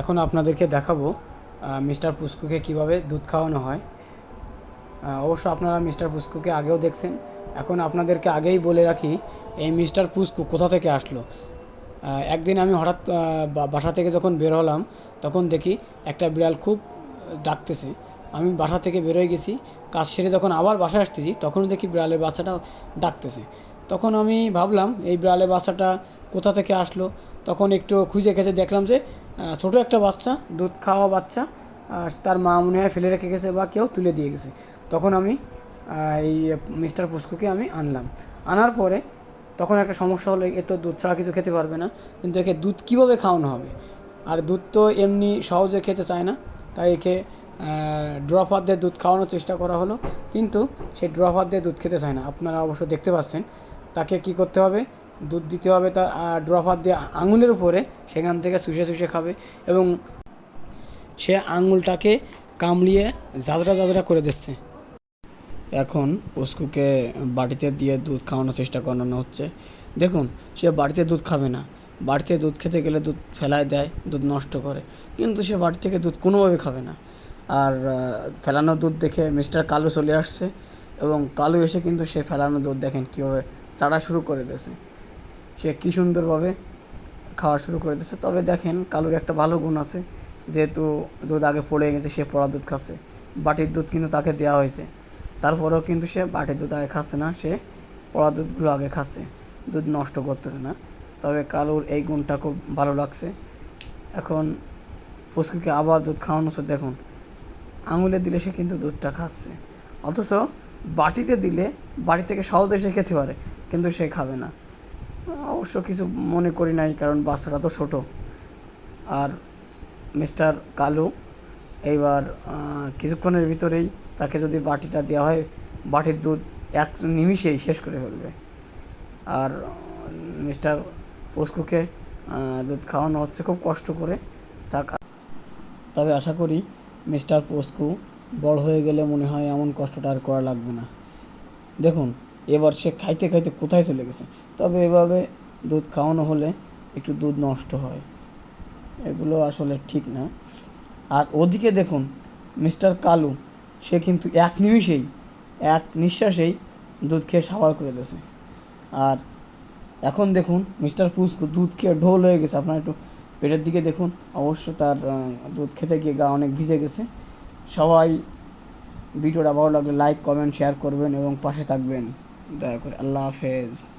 এখন আপনাদেরকে দেখাবো মিস্টার পুস্কুকে কীভাবে দুধ খাওয়ানো হয়। অবশ্য আপনারা মিস্টার পুস্কুকে আগেও দেখছেন। এখন আপনাদেরকে আগেই বলে রাখি, এই মিস্টার পুস্কু কোথা থেকে আসলো? একদিন আমি হঠাৎ বাসা থেকে যখন বের হলাম, তখন দেখি একটা বিড়াল খুব ডাকতেছে। আমি বাসা থেকে বেরোয় গেছি, কাজ সেরে যখন আবার বাসায় আসতেছি তখন দেখি বিড়ালের বাচ্চাটা ডাকতেছে। তখন আমি ভাবলাম, এই বিড়ালের বাচ্চাটা কোথা থেকে আসলো, তখন একটু খুঁজে খেঁজে দেখলাম যে ছোটো একটা বাচ্চা, দুধ খাওয়া বাচ্চা তার মা মনে হয় ফেলে রেখে গেছে বা কেউ তুলে দিয়ে গেছে। তখন আমি এই মিস্টার পুস্কুকে আমি আনলাম। আনার পরে তখন একটা সমস্যা হলো, এ তো দুধ ছাড়া কিছু খেতে পারবে না, কিন্তু একে দুধ কীভাবে খাওয়ানো হবে? আর দুধ তো এমনি সহজে খেতে চায় না, তাই একে হাত দিয়ে দুধ খাওয়ানোর চেষ্টা করা হলো, কিন্তু সে হাত দিয়ে দুধ খেতে চায় না। আপনারা অবশ্য দেখতে পাচ্ছেন, তাকে কি করতে হবে? দুধ দিতে হবে তার ড্রপ হাত দিয়ে আঙুলের উপরে, সেখান থেকে শুষে শুষে খাবে এবং সে আঙুলটাকে কামড়িয়ে জাজরা জাজরা করে দিচ্ছে। এখন পুস্কুকে বাড়িতে দিয়ে দুধ খাওয়ানোর চেষ্টা করানো হচ্ছে। দেখুন, সে বাড়িতে দুধ খাবে না। বাড়িতে দুধ খেতে গেলে দুধ ফেলায় দেয়, দুধ নষ্ট করে। কিন্তু সে বাড়ি থেকে দুধ কোনোভাবে খাবে না। আর ফেলানো দুধ দেখে মিস্টার কালু চলে আসছে এবং কালু এসে কিন্তু সে ফেলানো দুধ দেখেন কীভাবে চাড়া শুরু করে দিয়েছে। সে কী সুন্দরভাবে খাওয়া শুরু করে দিয়েছে তবে দেখেন, কালুর একটা ভালো গুণ আছে, যেহেতু দুধ আগে পড়ে গেছে সে পড়া দুধ খাচ্ছে। বাটির দুধ কিন্তু তাকে দেওয়া হয়েছে। তারপরেও কিন্তু সে বাটির দুধ আগে খাচ্ছে না, সে পড়া দুধগুলো আগে খাচ্ছে। দুধ নষ্ট করতেছে না। তবে কালুর এই গুণটা খুব ভালো লাগছে। এখন ফুসকুকে আবার দুধ খাওয়ানো হচ্ছে দেখুন, আঙুলে দিলে সে কিন্তু দুধটা খাচ্ছে। অথচ বাটিতে দিলে, বাড়ি থেকে সহজে সে খেতে পারে, কিন্তু সে খাবে না। অবশ্য কিছু মনে করি নাই, কারণ বাচ্চাটা তো ছোট। আর মিস্টার কালু এইবার কিছুক্ষণের ভিতরেই তাকে যদি বাটিটা দেওয়া হয়, বাটির দুধ এক নিমিষেই শেষ করে ফেলবে। আর মিস্টার পুস্কুকে দুধ খাওয়ানো হচ্ছে খুব কষ্ট করে তা তবে আশা করি মিস্টার পোস্কু বড় হয়ে গেলে মনে হয় এমন কষ্টটা আর করা লাগবে না। দেখুন এবার সে খাইতে খাইতে কোথায় চলে গেছে? তবে এভাবে দুধ খাওয়ানো হলে একটু দুধ নষ্ট হয়। এগুলো আসলে ঠিক না। আর ওদিকে দেখুন, মিস্টার কালু, সে কিন্তু এক নিমিষেই, এক নিঃশ্বাসেই দুধ খেয়ে সাবার করে দিয়েছে। আর এখন দেখুন, মিস্টার পুস্কু দুধ খেয়ে ঢোল হয়ে গেছে। আপনার একটু পেটের দিকে দেখুন, অবশ্য তার দুধ খেতে গিয়ে গা অনেক ভিজে গেছে। সবাই ভিডিওটা ভালো লাগলে লাইক কমেন্ট শেয়ার করবেন এবং পাশে থাকবেন। দয়া করে আল্লাহ হাফেজ।